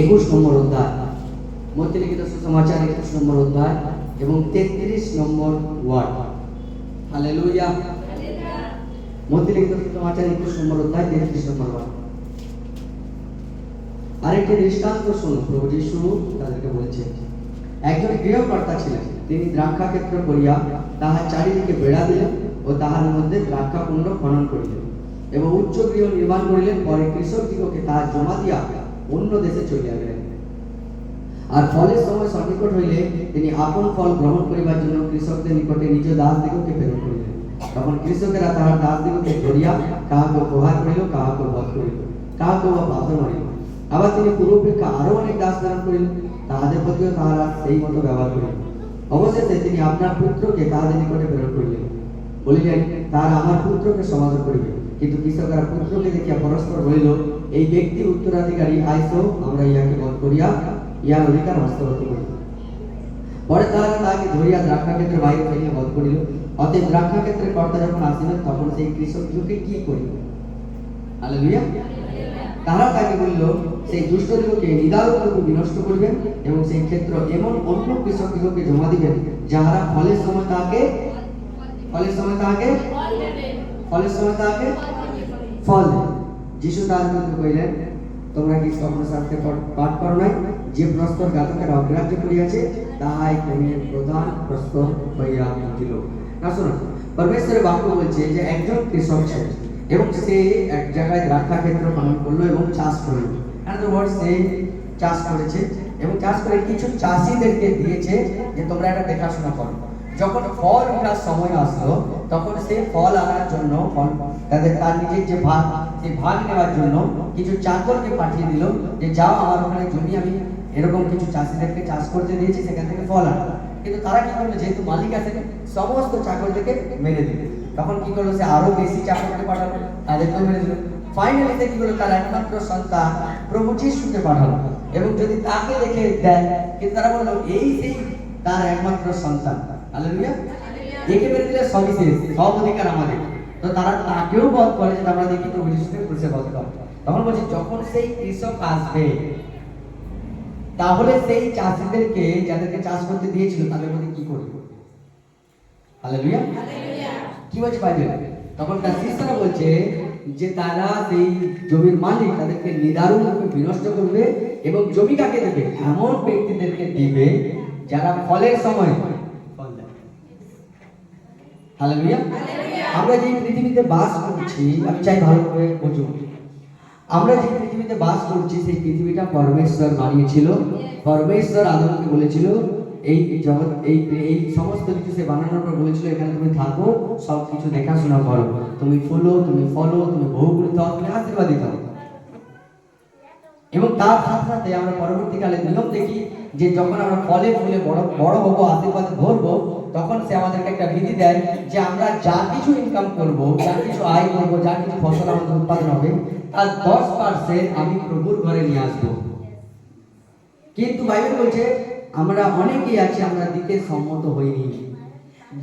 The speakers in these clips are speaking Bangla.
একুশ নম্বর অধ্যায়। মধ্যে লিখিত সুসমাচার একুশ নম্বর অধ্যায় এবং তেত্রিশ নম্বর ওয়ার্ড। হালেলুয়া। সুসমাচার একুশ নম্বর অধ্যায়, তেত্রিশ নম্বর ওয়ার্ড। আরেকটি দৃষ্টান্ত শুনুন, প্রভু যিশু তাদেরকে একজন গৃহকর্তা ছিলেন, তিনি দ্রাক্ষা ক্ষেত্র করিয়া তাহার চারিদিকে বেড়া দিলেন ও তাহার মধ্যে দ্রাক্ষা কুণ্ড খনন করিলেন এবং উচ্চ গৃহ নির্মাণ করিলেন। পরে কৃষকদিগকে তাহার জমা দিয়া অন্য দেশে চলিয়া গেলেন আর ফলের সময় সন্নিকট হইলে তিনি আপন ফল গ্রহণ করিবার জন্য কৃষকদের নিকটে নিজ দাস দিগকে প্রেরণ করিলেন। তখন কৃষকেরা তাহার দাস দিগকে ধরিয়া কাহাকে প্রহার করিল কাহাকে বধ করিল কাহাকে বা পাথর মারিল। আবার তিনি পূর্বাপেক্ষা আরও অনেক দাস প্রেরণ করিলেন, তাহাদের প্রতিও তাহারা সেই মতো ব্যবহার করিল অবশেষে তিনি আপনার পুত্রকে তাহাদের নিকটে প্রেরণ করিলেন। বলিলেন, তাহারা আমার পুত্রকে সমাদর করিবে। কিন্তু কৃষকেরা পুত্রকে দেখিয়া পরস্পর বলিল, এই ব্যক্তি উত্তরাধিকারী, আইসো, আমরা ইহাকে বধ করিয়া ইহার অধিকার হস্তগত করি পরে তাহারা তাহাকে ধরিয়া দ্রাক্ষা ক্ষেত্রে বাইরে ফেলিয়া বধ করিল। অতএব দ্রাক্ষা ক্ষেত্রে কর্তা যখন আসিলেন, তখন সেই কৃষকগুলোকে কি করিল? হালেলুয়া তাহারা তাকে বলিল, সেই দুষ্টদিগকে নিদারূপে বিনষ্ট করিবেন এবং সেই ক্ষেত্র এমন অন্য কৃষকদিগকে জমা দিবেন, যাহারা ফলের সময় তাহাকে, ফলের সময় তাহাকে ফলের সময় তাহাকে ফল যিশু তাহাদেরকে কইলেন তোমরা কি স্বপ্নশাস্ত্রে পড়- পাঠ করো নাই? যে প্রস্তর গাতকেরা অগ্রাহ্য করিয়াছে, তাহাই প্রেমের প্রধান প্রস্তর হইয়া উঠিল না শোনো, পরমেশ্বরের বাক্য বলছে যে একজন কৃষক ছিল এবং সে এক জায়গায় দ্রাক্ষা ক্ষেত্র খনন করল এবং চাষ করল। ওয়ার্ড সে চাষ করেছে, এবং চাষ করে কিছু চাষিদেরকে দিয়েছে যে তোমরা এটা দেখাশোনা করো। যখন ফল ওঠার সময় আসলো, তখন সে ফল আনার জন্য, ফল তাদের তার নিজের যে ভাগ সেই ভাগ নেওয়ার জন্য কিছু চাকরকে পাঠিয়ে দিল যে, যাও আমার ওখানে জমি, আমি এরকম কিছু চাষিদেরকে চাষ করতে দিয়েছি, সেখান থেকে ফল আনো। কিন্তু তারা কি করল? যেহেতু মালিক আছে সমস্ত চাকরদেরকে মেরে দিল। তখন কি করল? সে আরও বেশি চাকরকে পাঠালো, তাদেরকেও মেরে দিল। ফাইনালি কি করল? তার একমাত্র সন্তান প্রভু যিশুকে পাঠালো এবং যদি তাকে দেখে দেয়, কিন্তু তারা বলল, এই সেই তার একমাত্র সন্তান। একে মেরে দিলে সবই শেষ সব অধিকার আমাদের। তো তারা তাকেও বধ করে যে আমরা দেখি বধ করে। তখন বলছি যখন সেই কৃষক আসবে তাহলে সেই চাষিদেরকে যাদেরকে চাষ করতে দিয়েছিল তাদের মধ্যে কি করবে? হালেলুয়া কি বলছে বাইবেল তখন তার শিষ্যরা বলছে যে তারা সেই জমির মালিক তাদেরকে নিদারুণ রূপে বিনষ্ট করবে এবং জমি কাকে দেবে? এমন ব্যক্তিদেরকে দিবে যারা ফলের সময় হালেলুয়া আমরা যে পৃথিবীতে বাস করছি, আমি চাই ভালো করে বুঝুন। আমরা যে পৃথিবীতে বাস করছি, সেই পৃথিবীটা পরমেশ্বর বানিয়েছিল। পরমেশ্বর আদমকে বলেছিল, এই জগৎ, এই এই সমস্ত কিছু সে বানানোর পর বলেছিল, এখানে তুমি থাকো সব কিছু দেখাশোনা করো। তুমি ফুলো, তুমি ফলো, তুমি বহুগুলিত হও তুমি আশীর্বাদিত। হও এবং তার সাথে সাথে আমরা পরবর্তীকালে নিয়ম দেখি যে যখন আমরা ফলে ফুলে বড় বড় হব, আশীর্বাদে ধরবো তখন সে আমাদেরকে একটা বিধি দেয় যে আমরা যা কিছু ইনকাম করব, যা কিছু আয় করব, যা কিছু ফসল আমাদের উৎপাদন হবে, তার দশ পার্সেন্ট আমি প্রভুর ঘরে নিয়ে আসব। কিন্তু বাইবেল বলছে, আমরা অনেকেই আছি, আমরা দিতে সম্মত হইনি।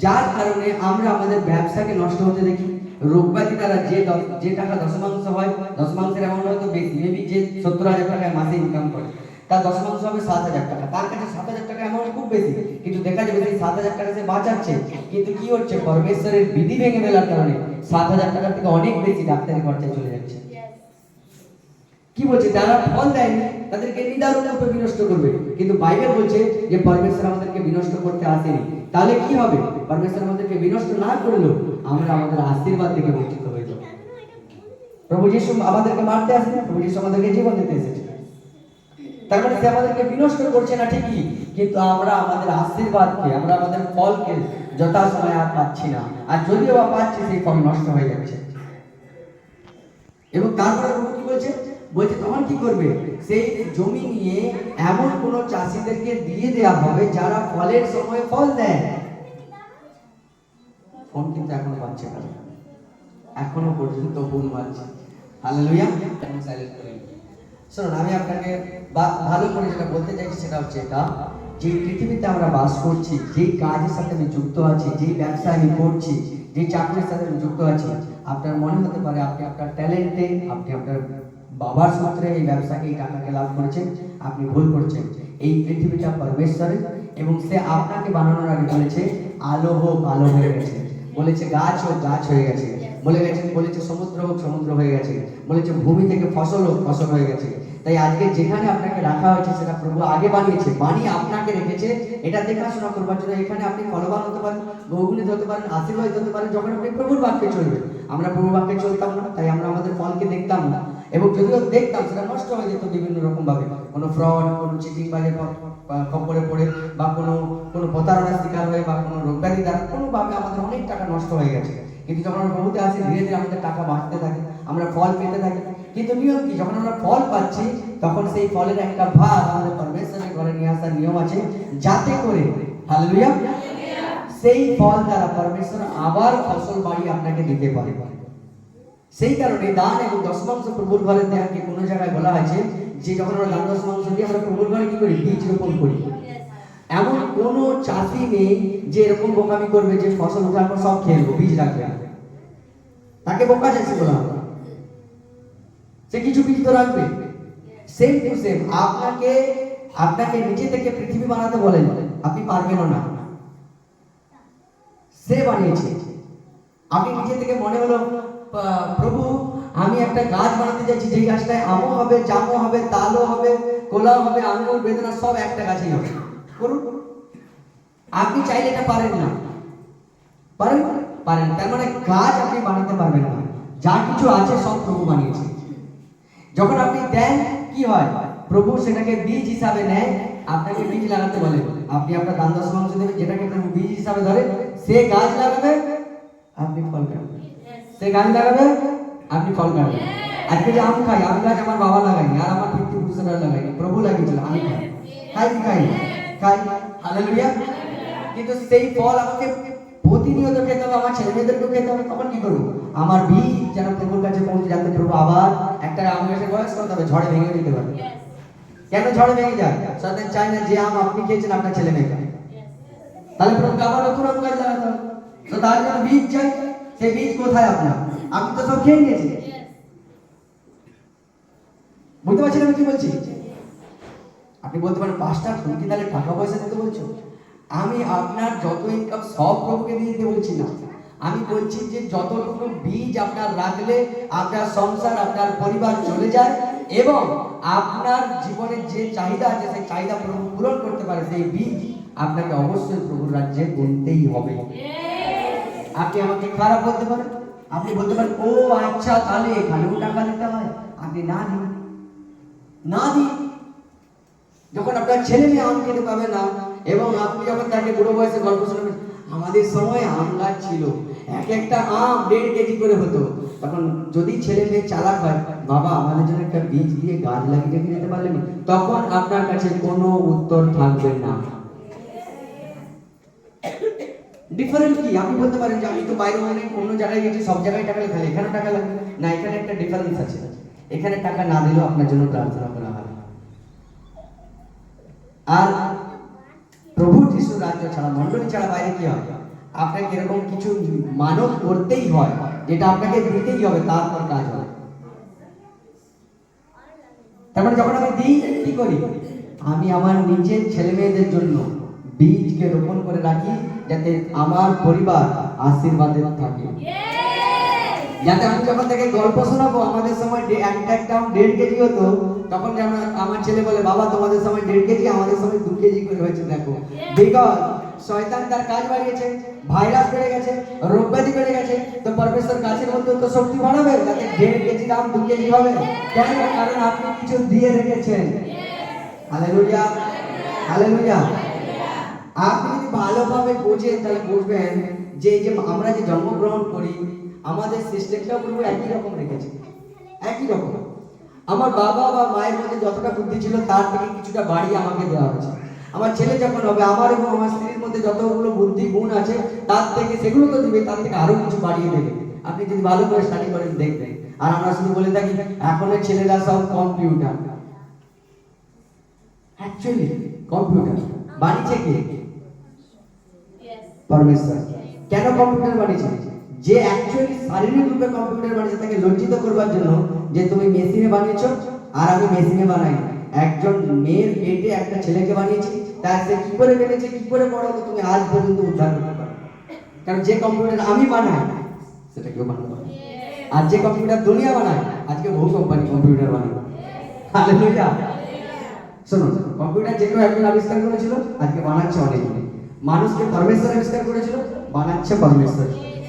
যার কারণে আমরা আমাদের ব্যবসাকে নষ্ট হতে দেখি। রোগব্যাধি তারা যে যে টাকা দশমাংশ হয়, দশমাংশের এমন হয়তো বেশি মেবি যে সত্তর হাজার টাকা মাসে ইনকাম করে। তার দশমাংশ হবে সাত হাজার টাকা। তার কাছে সাত হাজার টাকা অ্যামাউন্ট খুব বেশি। কিন্তু দেখা যাবে সেই সাত হাজার টাকা সে বাঁচাচ্ছে। কিন্তু কি হচ্ছে? পরমেশ্বরের বিধি ভেঙে ফেলার কারণে সাত হাজার টাকার থেকে অনেক বেশি ডাক্তারি খরচায় চলে যাচ্ছে। কি বলছে? যারা ফল দেয়নি তাদেরকে নিদারুণ রূপে বিনষ্ট করবে। কিন্তু বাইবেল বলছে যে পরমেশ্বর আমাদেরকে বিনষ্ট করতে আসেনি। তাহলে কি হবে? পরমেশ্বর আমাদেরকে বিনষ্ট না করলেও আমরা আমাদের আশীর্বাদ থেকে বঞ্চিত হয়ে যাব। প্রভু যিশু আমাদেরকে মারতে আসেনি প্রভু যিশু আমাদেরকে জীবন দিতে এসেছে তার মানে সে আমাদেরকে বিনষ্ট করছে না ঠিকই কিন্তু আমরা আমাদের আশীর্বাদকে আমরা আমাদের ফলকে যথাসময়ে আর পাচ্ছি না। আর যদিও বা পাচ্ছি সেই ফল নষ্ট হয়ে যাচ্ছে। এবং তারপরে প্রভু কি বলছে? বলছে তখন কি করবে? সেই জমি নিয়ে এমন কোন চাষিদেরকে দিয়ে দেওয়া হবে যারা ফলের সময় ফল দেয়। ফোন কিন্তু এখনও বাজছে না। এখনও পর্যন্ত ফোন বাজছে। হালেলুয়া সাইলেন্ট করে শুনুন আমি আপনাকে বা- ভালো করে যেটা বলতে চাইছি সেটা হচ্ছে এটা, যে পৃথিবীতে আমরা বাস করছি, যে কাজের সাথে আমি যুক্ত আছি, যে ব্যবসা আমি করছি যেই চাকরির সাথে আমি যুক্ত আছি, আপনার মনে হতে পারে আপনি আপনার ট্যালেন্টে আপনি আপনার বাবার সূত্রে এই ব্যবসাকে, এই টাকাকে লাভ করেছেন, আপনি ভুল করছেন। এই পৃথিবীটা পরমেশ্বরের এবং সে আপনাকে বানানোর আগে বলেছে, আলো হোক, আলো হয়ে গেছে। বলেছে, গাছ হোক, গাছ হয়ে গেছে। বলে গেছে, বলেছে, সমুদ্র হোক, সমুদ্র হয়ে গেছে। বলেছে, ভূমি থেকে ফসল হোক, ফসল হয়ে গেছে। তাই আজকে যেখানে আপনাকে রাখা হয়েছে সেটা প্রভু আগে বানিয়েছে, বানিয়ে আপনাকে রেখেছে, এটা দেখাশোনা করবার জন্য। এখানে আপনি ফলবান হতে পারেন, বহুগুণিত হতে পারেন আশীর্বাদ হতে পারেন, যখন আপনি প্রভুর বাক্যে চলবেন। আমরা প্রভুর বাক্যে চলতাম না, তাই আমরা আমাদের ফলকে দেখতাম না। এবং যদিও দেখতাম, সেটা নষ্ট হয়ে যেত বিভিন্ন রকম ভাবে কোনো ফ্রড, কোনো চিটিং বাজে খবরে পড়ে, বা কোনো কোনো প্রতারণার শিকার হয়ে, বা কোনো রোগব্যাধি দ্বারা কোনোভাবে আমাদের অনেক টাকা নষ্ট হয়ে গেছে। কিন্তু যখন আমরা প্রভুতে আসি, ধীরে ধীরে আমাদের টাকা বাঁচতে থাকে, আমরা ফল পেতে থাকি কিন্তু নিয়ম কি, যখন আমরা ফল পাচ্ছি, তখন সেই ফলের একটা ভাগ আমাদের পরমেশ্বরের ঘরে নিয়ে আসার নিয়ম আছে, যাতে করে হালেলুয়া সেই ফল দ্বারা পরমেশ্বর আবার ফসল বাড়ি আপনাকে দিতে পারে। সেই কারণে দান এবং দশমাংশ প্রভুর ঘরে দেওয়াকে কোনো জায়গায় বলা হয়েছে যে যখন আমরা দান দশমাংশ দিয়ে আমরা প্রভুর ঘরে কি করি? বীজ রোপণ করি। এমন কোনো চাষি নেই যে এরকম বোকামি করবে যে ফসল ওঠার পর সব খেয়ে বীজ রাখবে। তাকে বোকা চাষি বলা হবে সে কিছু বীজ তো রাখবে। সেম টু সেম আপনাকে আপনাকে নিজে থেকে পৃথিবী বানাতে বলেন, আপনি পারবেনও না। সে বানিয়েছে। আপনি নিজে থেকে মনে হলো প্রভু, আমি একটা গাছ বানাতে চাইছি যে গাছটায় আমও হবে, জামও হবে, তালও হবে, কোলাও হবে আঙুর বেদনা সব একটা গাছেই হবে। করুন। আপনি চাইলে এটা পারেন না। পারেন? পারেন। তার মানে গাছ আপনি বানাতে পারবেন না। যা কিছু আছে সব প্রভু বানিয়েছে। যখন আপনি দেন, কি হয়? প্রভু সেটাকে বীজ হিসাবে নেয়, আপনাকে বীজ লাগাতে বলে। আপনি আপনার দান দশ মাংস দেবেন যেটাকে প্রভু বীজ হিসাবে ধরে, সে গাছ লাগাবে, আপনি ফল সে গাছ লাগাবে, আপনি ফল কাটবেন আজকে যে আম খাই, আম গাছ আমার বাবা লাগায়নি, আর আমার পিতৃপুরুষেরা লাগায়নি, প্রভু লাগিয়েছিল, আমি খাই। খাই খাই? খাই। হালেলুয়া। কিন্তু সেই ফল আমাকে প্রতিনিয়ত খেতে হবে, আমার ছেলে মেয়েদেরকেও খেতে হবে, তখন কি করব? আমার বীজ যেন প্রভুর কাছে পৌঁছে যাতে প্রভু আবার একটা আম বয়স হবে ঝড়ে ভেঙে দিতে পারে কেন ঝড়ে ভেঙে যায়? চাই না যে আম আপনি খেয়েছেন আপনার ছেলে মেয়ে খায়। তাহলে প্রভুকে আবার নতুন আম গাছ লাগাতে হবে। তো তার জন্য বীজ চাই। সেই বীজ কোথায় আপনার? আপনি তো সব খেয়ে নিয়েছেন। বুঝতে পারছেন আমি কি বলছি? আপনি বলতে পারেন পাঁচটা তুমি তাহলে টাকা পয়সা দিতে বলছো? আমি আপনার যত ইনকাম সব প্রভুকে দিয়ে দিতে বলছি না। আমি বলছি যে যতটুকু বীজ আপনার রাখলে আপনার সংসার, আপনার পরিবার চলে যায় এবং আপনার জীবনের যে চাহিদা আছে, সেই চাহিদা প্রভু পূরণ করতে পারে, সেই বীজ আপনাকে অবশ্যই প্রভুর রাজ্যে গুনতেই হবে। আপনি আমাকে খারাপ বলতে পারেন? আপনি বলতে পারেন, ও আচ্ছা তাহলে এখানেও টাকা দিতে হয়। আপনি না দিন না দিন যখন আপনার ছেলে মেয়ে আম খেতে পাবে না, এবং আপনি যখন তাকে বুড়ো বয়সে গল্প শোনাবেন আমাদের সময় আম গাছ ছিল। এক একটা আম দেড় কেজি করে হতো। তখন যদি ছেলে মেয়ে চালাক হয়, বাবা, আমাদের জন্য একটা বীজ দিয়ে গাছ লাগিয়ে রেখে যেতে পারলেন তখন আপনার কাছে কোনো উত্তর থাকবে না। ডিফারেন্ট কি? আপনি বলতে পারেন যে আমি তো বাইরে অনেক অন্য জায়গায় গেছি, সব জায়গায় টাকা লাগে এখানে টাকা লাগে না, এখানে একটা ডিফারেন্স আছে। এখানে টাকা না দিলেও আপনার জন্য প্রার্থনা করা হয়। আর প্রভু যিশু রাজ্য ছাড়া মন্ডলী ছাড়া বাইরে কি হয় আপনাকে এরকম কিছু মানব করতেই হয়, যেটা আপনাকে দিতেই হবে তারপর কাজ হয় তারপরে যখন আমি দিই, কি করি? আমি আমার নিজের ছেলে মেয়েদের জন্য বীজকে রোপণ করে রাখি, যাতে আমার পরিবার আশীর্বাদের থাকে। যাতে আমি যখন থেকে গল্প শোনাবো, আমাদের সময় একটা একটা আম দেড় কেজি হতো, তখন যেন আমার ছেলে বলে, বাবা, তোমাদের সময় দেড় কেজি, আমাদের সময় দু কেজি করে হয়েছে, দেখো। বিকজ শয়তান তার কাজ বাড়িয়েছে ভাইরাস বেড়ে গেছে রোগ ব্যাধি বেড়ে গেছে, তো পরমেশ্বর গাছের মধ্যে তো শক্তি বাড়াবে, যাতে দেড় কেজি দাম দু কেজি হবে। কেন? কারণ আপনি কিছু দিয়ে রেখেছেন। হালেলুয়া হালেলুয়া আপনি যদি ভালোভাবে বোঝেন, তাহলে বুঝবেন যে যে আমরা যে জন্মগ্রহণ করি আমাদের সিস্টেমটাও পুরো একই রকম রেখেছে। একই রকম। আমার বাবা বা মায়ের মধ্যে যতটা বুদ্ধি ছিল তার থেকে কিছুটা বাড়িয়ে আমাকে দেওয়া হয়েছে। আমার ছেলে যখন হবে আমার এবং আমার স্ত্রীর মধ্যে যতগুলো বুদ্ধি গুণ আছে তার থেকে সেগুলো তো দিবে তার থেকে আরও কিছু বাড়িয়ে দেবে। আপনি যদি ভালো করে স্টাডি করেন দেখবেন। আর আমরা শুধু বলে থাকি এখনের ছেলেরা সব কম্পিউটার অ্যাকচুয়ালি কম্পিউটার বানিয়েছে কে? পরমেশ্বর। কেন কম্পিউটার বানিয়েছে? যে অ্যাকচুয়ালি শারীরিক রূপে কম্পিউটার বানিয়েছে তাকে লজ্জিত করবার জন্য যে তুমি মেশিনে বানিয়েছো আর আমি মেশিনে বানাই একজন মেয়ের পেটে একটা ছেলেকে বানিয়েছি তার সে কি করে বেড়েছে কি করে বড় হলো তুমি আজ পর্যন্ত উদ্ধার করতে পারো। কারণ যে কম্পিউটার আমি বানাই সেটা কেউ বানাতে পারে আর যে কম্পিউটার দুনিয়া বানায় আজকে বহু কোম্পানি কম্পিউটার বানায়। হালেলুয়া শোনো কম্পিউটার যে কেউ একজন আবিষ্কার করেছিল আজকে বানাচ্ছে অনেক। মানুষকে পরমেশ্বর আবিষ্কার করেছিল বানাচ্ছে পরমেশ্বর।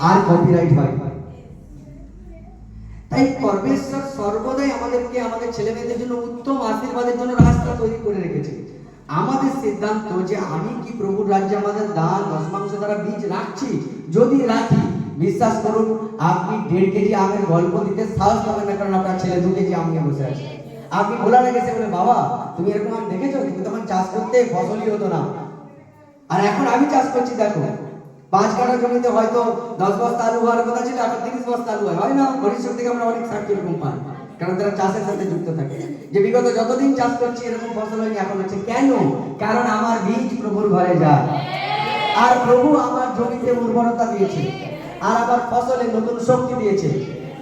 আর কপিরাইট হয়। তাই পরমেশ্বর সর্বদাই আমাদেরকে, আমাদের ছেলে মেয়েদের জন্য উত্তম আশীর্বাদের জন্য রাস্তা তৈরি করে রেখেছে। আমাদের সিদ্ধান্ত যে আমি কি প্রভুর রাজ্যে আমাদের দান দশমাংশ দ্বারা বীজ রাখছি, যদি রাখি, বিশ্বাস করুন, আপনি দেড় কেজি আমের গল্প দিতে সাহস পাবেন না, কারণ আপনার ছেলে দু কেজি আম বসে আছে। আপনি ভোলা লেগেছে বলে, বাবা, তুমি এরকম আম দেখেছ? তুমি তখন চাষ করতে ফসলই হতো না। আর এখন আমি চাষ করছি, দেখো পাঁচ কাঠা জমিতে হয়তো দশ বস্তা আলু হওয়ার কথা ছিল, এখন তিরিশ বস্তা আলু হয়। হয় না ভবিষ্যৎ থেকে আমরা অনেক সাহায্য এরকম পাই, কারণ তারা চাষের সাথে যুক্ত থাকে। যে বিগত যতদিন চাষ করছি, এরকম ফসল হয়নি, এখন হচ্ছে কেন? কারণ আমার বীজ প্রভুর ঘরে যায়। আর প্রভু আমার জমিতে উর্বরতা দিয়েছে, আর আমার ফসলে নতুন শক্তি দিয়েছে।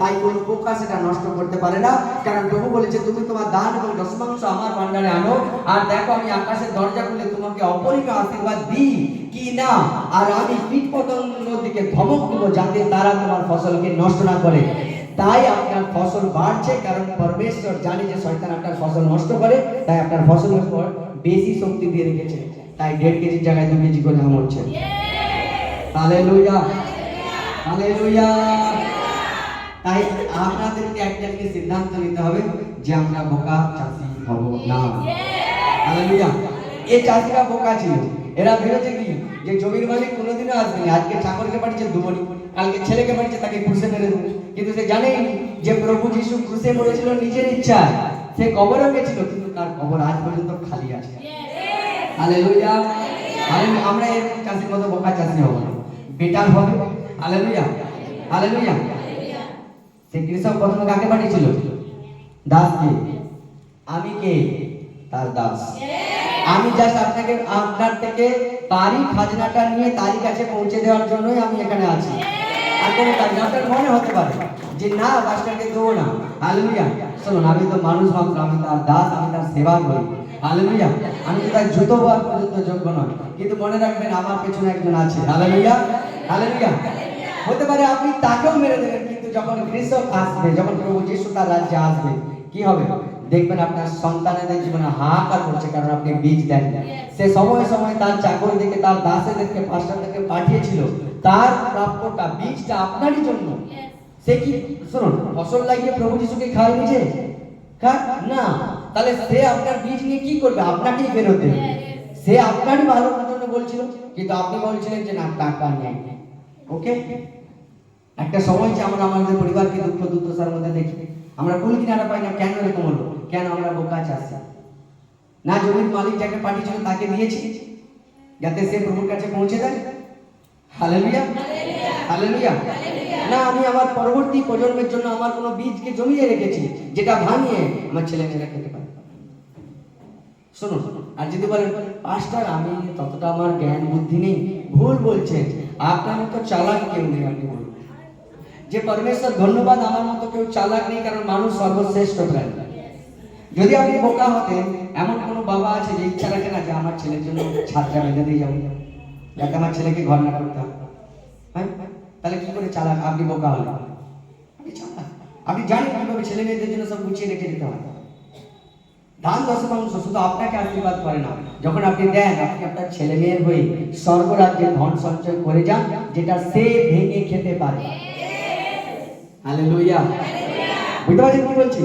তাই কোন পোকা সেটা নষ্ট করতে পারে না। কারণ প্রভু বলেছে, তুমি তোমার দান এবং দশমাংশ আমার ভান্ডারে আনো। আর দেখো, আমি আকাশের দরজা খুলে তোমাকে অপরিক আশীর্বাদ দিই। কি না? আর আমি কীট পতঙ্গের দিকে ধমক দেবো যাতে তারা তোমার ফসলকে নষ্ট না করে। তাই আপনার ফসল বাড়ছে কারণ পরমেশ্বর জানে যে শয়তান আপনার ফসল নষ্ট করে, তাই আপনার ফসলের উপর বেশি শক্তি দিয়ে রেখেছে। তাই দেড় কেজির জায়গায় দু কেজি করে দাম হচ্ছে। Hallelujah hallelujah. তাই আপনাদেরকে একটা সিদ্ধান্ত নিতে হবে যে আমরা বোকা, চাষি হব না। হালেলুয়া। এই চাষিরা বোকা ছিল। এরা ভেবেছে কি? যে জমির মালিক কোনোদিনও আসবে আজকে চাকরকে পাঠিয়েছে দুবনি কালকে ছেলেকে পাঠিয়েছে তাকে ক্রুশে মেরে দেবে। কিন্তু সে জানেই যে প্রভু যিশু ক্রুশে মরেছিল নিজের ইচ্ছায়। সে কবরও গেছিল, কিন্তু তার কবর আজ পর্যন্ত খালি আছে। হালেলুয়া। আমরা এরকম চাষির মতো বোকা চাষি হব না। বেটার হবে। হালেলুয়া। হালেলুয়া। সে কৃষক প্রথমে কাকে পাঠিয়েছিল? দাসকে। আমি কে? তার দাস। আমি জাস্ট আপনাকে আপনার থেকে তারই খাজনাটা নিয়ে তারই কাছে পৌঁছে দেওয়ার জন্যই আমি এখানে আছি। আর কোনো কাজ আপনার মনে হতে পারে যে না মাস্টারকে দেবো না। হালেলুয়া শুনুন আমি তো মানুষ মাত্র, আমি তার দাস, আমি তার সেবা করি। হালেলুয়া আমি তো তার জুতো বার পর্যন্ত যোগ্য নয় কিন্তু মনে রাখবেন, আমার পেছনে একজন আছে। হালেলুয়া হালেলুয়া হতে পারে আপনি তাকেও মেরে দেবেন, কিন্তু যখন কৃষক আসবে, যখন প্রভু যিশু তার রাজ্যে আসবে, কি হবে? দেখবেন আপনার সন্তানেদের জীবনে হাহাকার করছে কারণ আপনি বীজ দেন সে সময় সময় তার চাকরদেরকে তার দাসেদেরকে পাঁচটাদেরকে পাঠিয়েছিল। তার প্রাপ্যটা বীজটা আপনারই জন্য। সে কি শুনুন ফসল লাগিয়ে প্রভু যিশুকে খাওয়াই নিজে না। তাহলে সে আপনার বীজ নিয়ে কি করবে? আপনাকেই ফেরত দেবে। সে আপনারই ভালোর জন্য বলছিল কিন্তু আপনি বলছিলেন যে না টাকা নেই। ওকে একটা সময় যে আমরা আমাদের পরিবারকে দুঃখ দুর্দশার মধ্যে দেখি আমরা কুল কিনারা পাই না কেন এরকম হলো? কেন আমরা বোকা চাষি? না জমির মালিক যাকে পাঠিয়েছিল তাকে দিয়েছি যাতে সে প্রভুর কাছে পৌঁছে দেয় হালেলুয়া। হালেলুয়া। না, আমি আমার পরবর্তী প্রজন্মের জন্য আমার কোনো বীজকে জমিয়ে রেখেছি, যেটা ভাঙিয়ে আমার ছেলে মেয়েরা খেতে পারে। শুনুন, আর যদি বলেন পাঁচটার আমি ততটা আমার জ্ঞান বুদ্ধি নেই, ভুল বলছেন। আপনার মতো চালাক কেউ নেই, আপনি বলুন। যে পরমেশ্বর ধন্যবাদ, আমার মতো কেউ চালাক নেই, কারণ মানুষ সর্বশ্রেষ্ঠ প্রাণী যদি আপনি বোকা হতেন এমন কোনো বাবা আছে যে ইচ্ছা রাখে না যে আমার ছেলের জন্য ছাত্রা বেঁধে দিয়ে যাব? যাতে আমার ছেলেকে ঘর না করতে হবে হ্যাঁ? তাহলে কি করে চালাক? আপনি বোকা হলেন। আপনি জানেন কীভাবে ছেলে মেয়েদের জন্য সব গুছিয়ে রেখে দিতে হয়। দান দশমাংশ শুধু আপনাকে আশীর্বাদ করে না। যখন আপনি দেন আপনি আপনার ছেলে মেয়ের হয়ে স্বর্গরাজ্যে ধন সঞ্চয় করে যান যেটা সে ভেঙে খেতে পারে। হালেলুয়া বুঝতে পারছেন কি বলছি?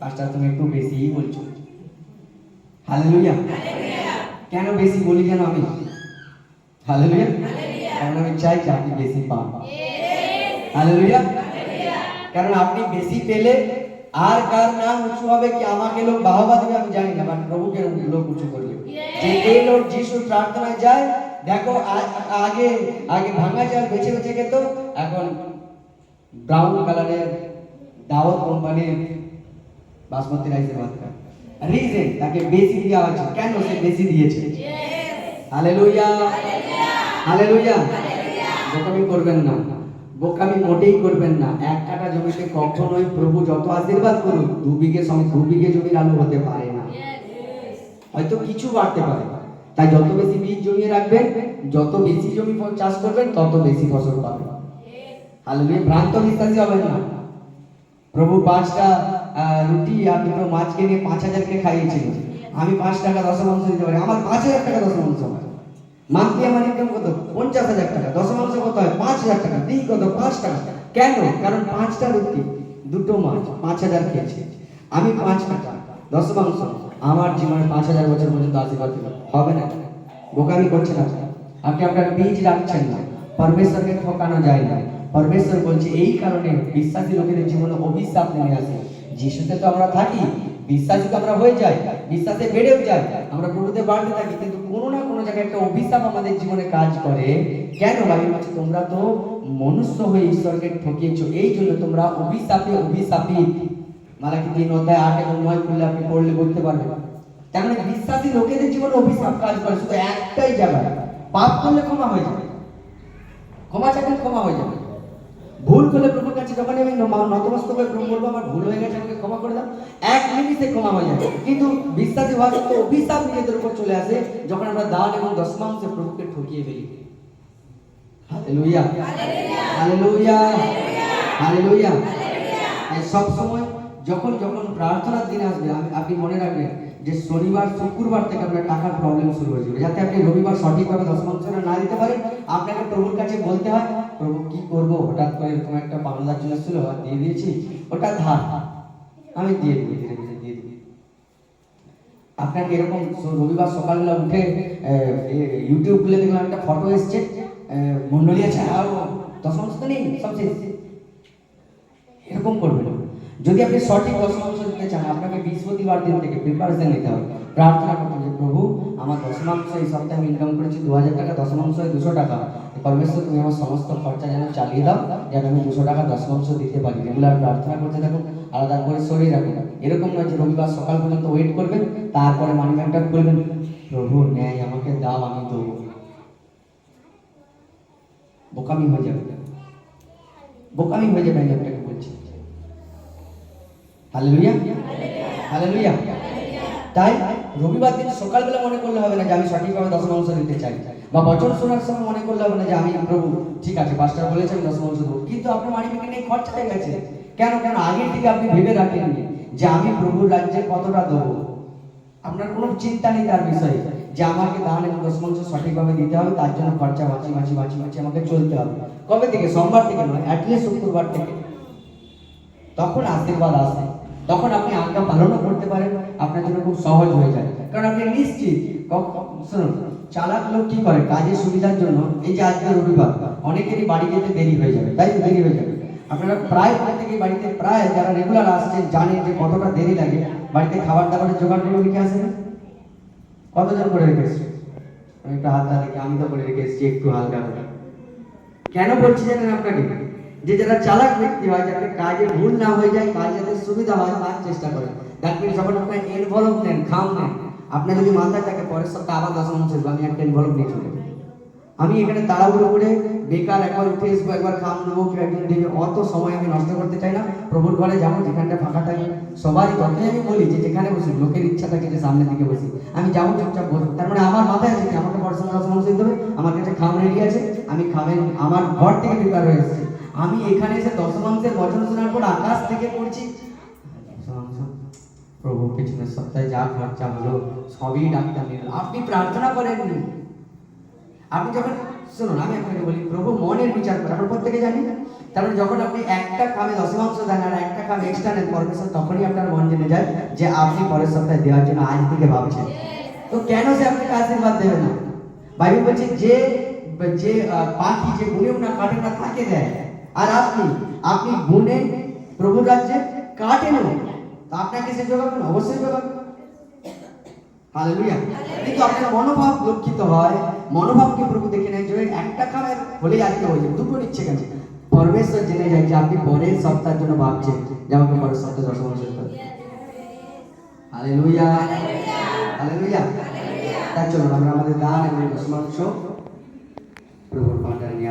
পাঁচটা তুমি একটু বেশিই বলছো। হালেলুয়া। কেন বেশি বলি কেন আমি? হালেলুয়া? কারণ আমি চাই যে আপনি বেশি পান। হালেলুয়া? কারণ আপনি বেশি পেলে আর কার নাম উঁচু হবে কি আমাকে লোক বাহবা দেবে আমি জানি না বাট প্রভুকে লোক উঁচু করবে। যে এই লোক যিশুর প্রার্থনায় যায়, দেখো আগে আগে ভাঙা চাল বেছে বেছে খেত, এখন ব্রাউন কালারের দাওয়াত কোম্পানির বাসমতি রাইসের খায়। রিজন তাকে বেশি দেওয়া হয়েছে, কেন সে বেশি দিয়েছে? হালেলুয়া। হালেলুয়া। বোকামি করবেন না। বোকামি মোটেই করবেন না। এক কাটা জমিতে কখনোই প্রভু যত আশীর্বাদ করুক, দু বিঘে সঙ্গে দু বিঘে জমির আলু হতে পারে না। হয়তো কিছু বাড়তে পারে। তাই যত বেশি বীজ জমিয়ে রাখবেন, যত বেশি জমি চাষ করবেন, তত বেশি ফসল পাবেন। হালেলুয়া। ভ্রান্ত বিশ্বাসী হবেন না। প্রভু পাঁচটা রুটি আর দুটো মাছকে নিয়ে পাঁচ হাজারকে খাইয়েছিল। আমি পাঁচ টাকা দশমাংশ দিতে পারি। আমার পাঁচ হাজার টাকা দশমাংশ হয়। মান্থলি আমার ইনকাম কত? পঞ্চাশ হাজার টাকা। দশমাংশ কত হয়? পাঁচ হাজার টাকা। দিই কত? পাঁচ টাকা। কেন? কারণ পাঁচটা রুটি, দুটো মাছ পাঁচ হাজার খেয়েছি। আমি পাঁচ টাকা দশমাংশ আমার জীবনে পাঁচ হাজার বছর পর্যন্ত আশীর্বাদ দিল হবে না? বোকামি করছে আপনি আপনি আপনার বীজ রাখছেন না। পরমেশ্বরকে ঠকানো যায় না। পরমেশ্বর বলছে, এই কারণে বিশ্বাসী লোকেদের জীবনে অভিশাপ নেমে আসে। যিশুতে তো আমরা থাকি, বিশ্বাসী তো আমরা হয়ে যাই, বিশ্বাসে বেড়েও যাই, আমরা প্রভুতে বাড়তে থাকি, কিন্তু কোনো না কোনো জায়গায় একটা অভিশাপ আমাদের জীবনে কাজ করে। কেন বাইবেল বলছে, তোমরা তো মনুষ্য হয়ে ঈশ্বরকে ঠকিয়েছো, এই জন্য তোমরা অভিশাপে অভিশাপিত মালাকি তিন অধ্যায় আট এবং নয় খুললে আপনি পড়লে বলতে পারবেন। তার মানে বিশ্বাসী লোকেদের জীবনে অভিশাপ কাজ করে, শুধু একটাই জায়গায় পাপ করলে ক্ষমা হয়ে যাবে, ক্ষমা চাইলে ক্ষমা হয়ে যাবে, ভুল করলে প্রভুর কাছে যখন আমি নতমস্তক হয়ে বলব, আমার ভুল হয়ে গেছে, আমাকে ক্ষমা করে দাও। এক মিনিটে ক্ষমা হয়ে যাবে কিন্তু বিশ্বাসী হওয়া সত্ত্বেও অভিশাপ নিজেদের উপর চলে আসে, যখন আমরা দান এবং দশমাংশে প্রভুকে ঠকিয়ে ফেলি। হালেলুয়া। হালেলুয়া। এই সব সময় যখন যখন প্রার্থনার দিন আসবে আপনি মনে রাখবেন যে শনিবার, শুক্রবার থেকে আপনার টাকার প্রবলেম শুরু হয়ে যাবে। যাতে আপনি রবিবার সঠিকভাবে দশমাংশটা না দিতে পারেন, আপনাকে প্রভুর কাছে বলতে হয় প্রভু কি করব? হঠাৎ করে এরকম একটা বাংলা চলে এসেছিল আর দিয়ে দিয়েছি, ওটা ধার। আমি দিয়ে দিই, ধীরে ধীরে, দিয়ে দিই। আপনাকে এরকম রবিবার সকালবেলা উঠে ইউটিউব খুলে দেখলাম, একটা ফটো এসছে মন্ডলী আছে, আর দশমাংশ তো নেই, সব শেষ। এরকম করবেন। যদি আপনি সঠিক দশমাংশ দিতে চান, আপনাকে বৃহস্পতিবার দিন থেকে প্রিপারেশন নিতে হবে। প্রার্থনা করতে হবে প্রভু আমার দশমাংশ এই সপ্তাহে আমি ইনকাম করেছি দু হাজার টাকা দশমাংশ দুশো টাকা। পরমেশ্বর তুমি আমার সমস্ত খরচা যেন চালিয়ে দাও যেন আমি দুশো টাকা দশমাংশ দিতে পারি। রেগুলার প্রার্থনা করতে থাকুন আলাদা করে সরিয়ে রাখুন। এরকম নয় যে রবিবার সকাল পর্যন্ত ওয়েট করবেন তারপরে মানি ব্যাগটা খুলবেন। প্রভু ন্যায় আমাকে দাও আমি দেবো। বোকামি হয়ে যাবে। বোকামি হয়ে যাবে আমি আপনাকে বলছি। হালেলুয়া হালেলুয়া তাই রবিবার দিন সকালবেলা মনে করলে হবে না যে আমি সঠিকভাবে দশমাংশ দিতে চাই। বা বচন শোনার সময় মনে করলে হবে না যে আমি প্রভু, ঠিক আছে পাঁচটা বলেছে আমি দশমাংশ দেবো কিন্তু আপনার মানি ব্যাগে নেই, খরচা হয়ে গেছে। কেন কেন? আগের থেকে আপনি ভেবে রাখেননি যে আমি প্রভুর রাজ্যে কতটা দেবো। আপনার কোনো চিন্তা নেই তার বিষয়ে যে আমাকে দান এবং দশমাংশ সঠিকভাবে দিতে হবে, তার জন্য খরচা বাঁচি বাঁচি বাঁচি বাঁচি আমাকে চলতে হবে। কবে থেকে? সোমবার থেকে নয় অ্যাটলিস্ট শুক্রবার থেকে। তখন আশীর্বাদ আসে। তখন আপনি আজ্ঞা পালনও করতে পারেন, আপনার জন্য খুব সহজ হয়ে যায়। কারণ আপনি নিশ্চিত শুনুন, চালাক লোক কি করে? কাজের সুবিধার জন্য এই যে আজকে রবিবার, অনেকেরই বাড়ি যেতে দেরি হয়ে যাবে, তাই দেরি হয়ে যাবে। আপনারা প্রায় প্রত্যেকেই বাড়িতে, প্রায় যারা রেগুলার আসছেন, জানেন যে কতটা দেরি লাগে। বাড়িতে খাবার দাবারের করে রেখে আসেন কতজন করে রেখে এসছে? একটু হাত দেখি আমি তো করে রেখে এসেছি, একটু হালকা কেন বলছি জানেন আপনাকে? যে যারা চালাক ব্যক্তি হয় যাতে কাজে ভুল না হয়ে যায় কাজ যাতে সুবিধা হয়, তার চেষ্টা করে। দ্যাট মিনস যখন আপনার এনভলভ নেন খাম নেন, আপনার যদি মাথায় থাকে, পরের সপ্তাহে আবার দশ মাস আসবে আমি একটা এনভলভ নিয়ে চলে আমি এখানে তাড়াহুড়ো করে বেকার একবার উঠে আসব একবার খাম নেব, কেউ একজন দেবে, অত সময় আমি নষ্ট করতে চাই না। প্রভুর ঘরে যাব, যেখানটা ফাঁকা থাকে, সবারই যতই আমি বলি যে যেখানে বসি, লোকের ইচ্ছা থাকে যে সামনের দিকে বসি। আমি যাব চুপচাপ বসবো তার মানে আমার মাথায় আছে কি আমাকে পড়াশোনা দশ মাস দিতে হবে আমার কাছে খাম রেডি আছে, আমি খামের আমার ঘর থেকে প্রিপেয়ার হয়ে এসেছি। আমি এখানে এসে দশমাংশের বচন শোনার পর আকাশ থেকে পড়ছি। প্রভু পিছনের সপ্তাহে যা খরচা হলো, সবই ডাক্তার নিল। আপনি প্রার্থনা করেননি। আপনি যখন, শুনুন, আমি আপনাকে বলি, প্রভু মনের বিচার করে, আমরা প্রত্যেকে জানি তারপরে যখন আপনি একটা কামে দশমাংশ দেন আর একটা কাম এক্সট্রা নেন, পরমেশ্বর তখনই আপনার মন জেনে যায় যে আপনি পরের সপ্তাহে দেওয়ার জন্য আজ থেকে ভাবছেন। তো কেন সে আপনাকে আশীর্বাদ দেবে না? বাইবেল বলছে যে যে পাখি যে গুনেও না কাটে না তাকে দেয়। আর আপনি আপনি গুনে প্রভুর রাজ্যে কাটেন তা আপনাকে সে যোগাবেন অবশ্যই যোগাবেন হালেলুয়া কিন্তু আপনার মনোভাব লক্ষিত হয়। মনোভাবকে প্রভু দেখে নেয় যে একটা কামের হলেই আজকে হয়ে যাবে। দুটো নিচ্ছে কেন? পরমেশ্বর জেনে যায় যে আপনি পরের সপ্তাহের জন্য ভাবছেন। যে আমাকে পরের সপ্তাহে দশ মাস হালেলুয়া হালেলুয়া তাই চলুন, আমরা আমাদের দান এবং দশমাংশ প্রভুর নিয়ে